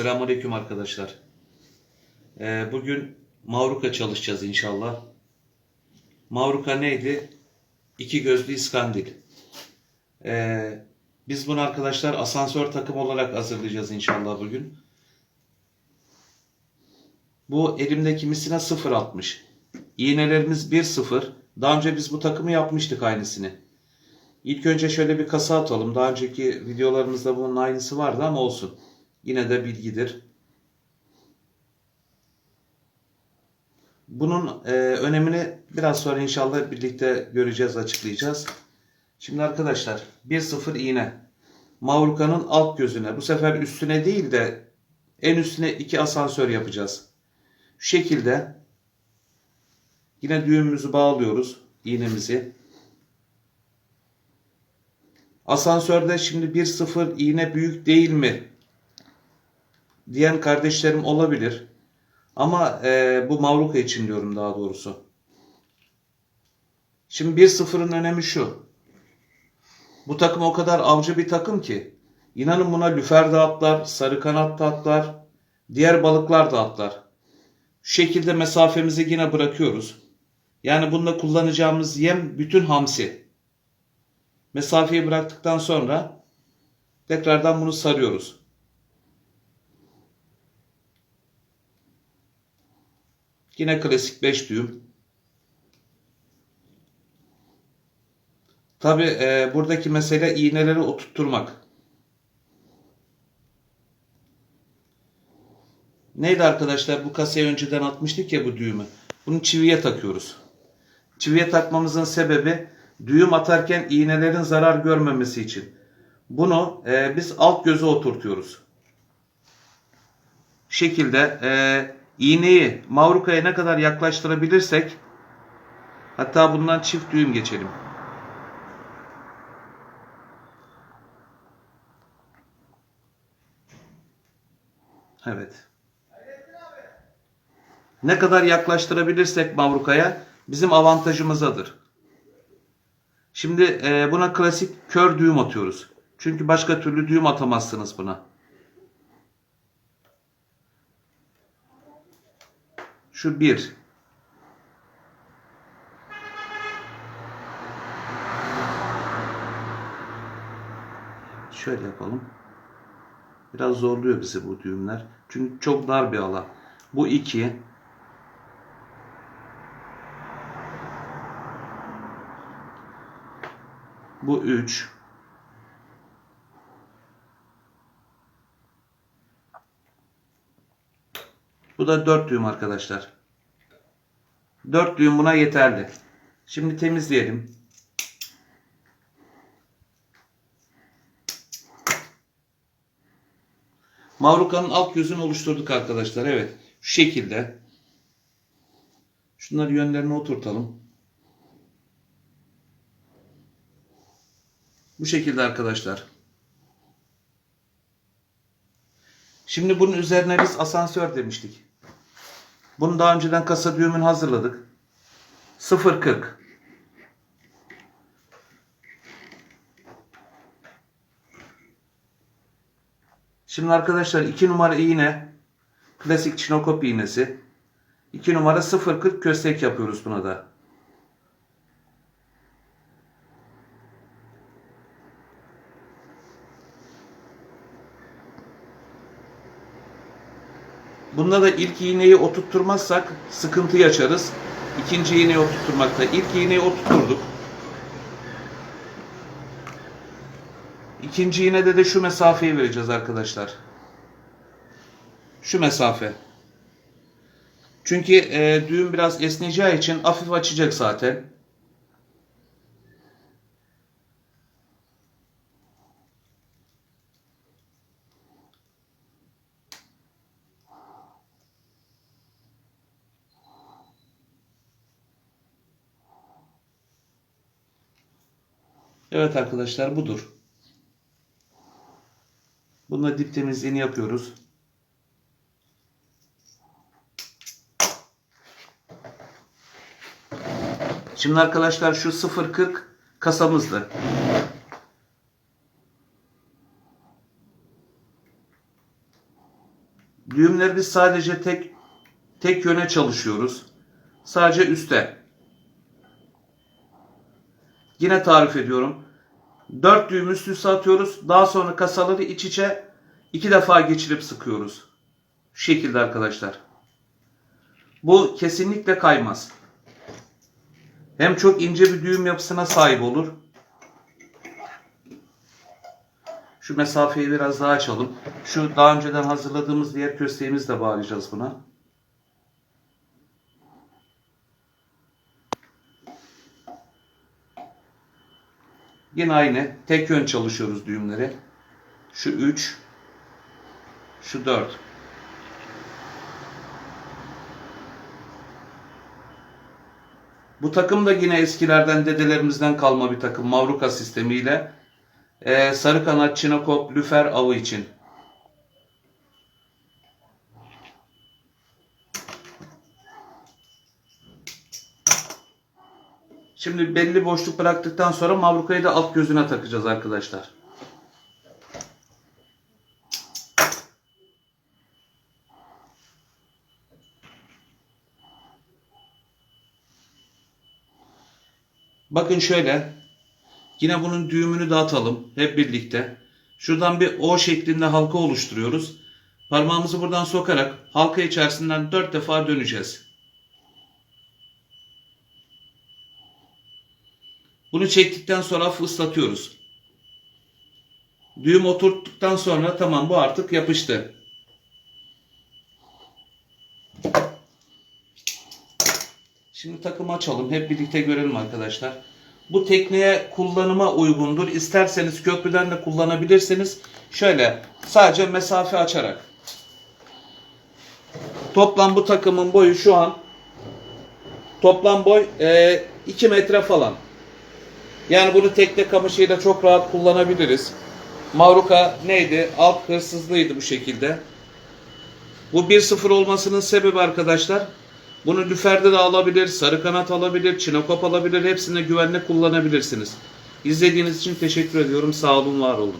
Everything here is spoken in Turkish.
Selamünaleyküm arkadaşlar. Ee, bugün Mavruka çalışacağız inşallah. Mavruka neydi? İki gözlü iskandil. Ee, biz bunu arkadaşlar asansör takım olarak hazırlayacağız inşallah bugün. Bu elimdeki misina 0.60. İğnelerimiz 1.0. Daha önce biz bu takımı yapmıştık aynısını. İlk önce şöyle bir kasa atalım. Daha önceki videolarımızda bunun aynısı vardı ama olsun. Yine de bilgidir. Bunun e, önemini biraz sonra inşallah birlikte göreceğiz, açıklayacağız. Şimdi arkadaşlar 1-0 iğne. Mavruka'nın alt gözüne. Bu sefer üstüne değil de en üstüne iki asansör yapacağız. Şu şekilde yine düğümümüzü bağlıyoruz. iğnemizi. Asansörde şimdi 1-0 iğne büyük değil mi? Diyen kardeşlerim olabilir. Ama e, bu Mavruka için diyorum daha doğrusu. Şimdi 1-0'ın önemi şu. Bu takım o kadar avcı bir takım ki. İnanın buna lüfer de atlar, sarı kanat da atlar, diğer balıklar da atlar. Şu şekilde mesafemizi yine bırakıyoruz. Yani bunda kullanacağımız yem bütün hamsi. Mesafeyi bıraktıktan sonra tekrardan bunu sarıyoruz. Yine klasik 5 düğüm. Tabi e, buradaki mesele iğneleri oturtturmak. Neydi arkadaşlar bu kasaya önceden atmıştık ya bu düğümü. Bunu çiviye takıyoruz. Çiviye takmamızın sebebi düğüm atarken iğnelerin zarar görmemesi için. Bunu e, biz alt göze oturtuyoruz. Şekilde e, iğneyi mavrukaya ne kadar yaklaştırabilirsek hatta bundan çift düğüm geçelim. Evet. Ne kadar yaklaştırabilirsek mavrukaya bizim avantajımızadır. Şimdi e, buna klasik kör düğüm atıyoruz. Çünkü başka türlü düğüm atamazsınız buna. Şu bir. Şöyle yapalım. Biraz zorluyor bizi bu düğümler. Çünkü çok dar bir alan. Bu iki. Bu üç. Bu da 4 düğüm arkadaşlar. 4 düğüm buna yeterli. Şimdi temizleyelim. Mavruka'nın alt yüzünü oluşturduk arkadaşlar. Evet. Şu şekilde. Şunları yönlerine oturtalım. Bu şekilde arkadaşlar. Şimdi bunun üzerine biz asansör demiştik. Bunu daha önceden kasa düğümünü hazırladık. 0.40 Şimdi arkadaşlar 2 numara iğne klasik çinokop iğnesi 2 numara 0.40 köstek yapıyoruz buna da. Bunda da ilk iğneyi oturtturmazsak sıkıntı yaşarız. İkinci iğneyi oturtturmakta. İlk iğneyi oturtturduk. İkinci iğnede de şu mesafeyi vereceğiz arkadaşlar. Şu mesafe. Çünkü e, düğüm biraz esneyeceği için hafif açacak zaten. Evet arkadaşlar budur. Bununla dip temizliğini yapıyoruz. Şimdi arkadaşlar şu 0.40 kasamızdı. Düğümleri sadece tek tek yöne çalışıyoruz. Sadece üste. Yine tarif ediyorum. 4 düğüm üst üste atıyoruz. Daha sonra kasaları iç içe iki defa geçirip sıkıyoruz. Şu şekilde arkadaşlar. Bu kesinlikle kaymaz. Hem çok ince bir düğüm yapısına sahip olur. Şu mesafeyi biraz daha açalım. Şu daha önceden hazırladığımız diğer kösteğimizi de bağlayacağız buna. Yine aynı. Tek yön çalışıyoruz düğümleri. Şu 3. Şu 4. Bu takım da yine eskilerden dedelerimizden kalma bir takım. Mavruka sistemiyle. Ee, sarı kanat, çinokop, lüfer avı için. Şimdi belli boşluk bıraktıktan sonra mavrukayı da alt gözüne takacağız arkadaşlar. Bakın şöyle. Yine bunun düğümünü dağıtalım hep birlikte. Şuradan bir O şeklinde halka oluşturuyoruz. Parmağımızı buradan sokarak halka içerisinden 4 defa döneceğiz. Bunu çektikten sonra hafif. Düğüm oturttuktan sonra tamam bu artık yapıştı. Şimdi takımı açalım. Hep birlikte görelim arkadaşlar. Bu tekneye kullanıma uygundur. İsterseniz köprüden de kullanabilirsiniz. Şöyle sadece mesafe açarak. Toplam bu takımın boyu şu an toplam boy 2 metre falan. Yani bunu tekne kamışıyla çok rahat kullanabiliriz. Mavruka neydi? Alt hırsızlığıydı bu şekilde. Bu 1-0 olmasının sebebi arkadaşlar. Bunu lüferde de alabilir, sarı kanat alabilir, çinokop alabilir. Hepsine güvenle kullanabilirsiniz. İzlediğiniz için teşekkür ediyorum. Sağ olun, var olun.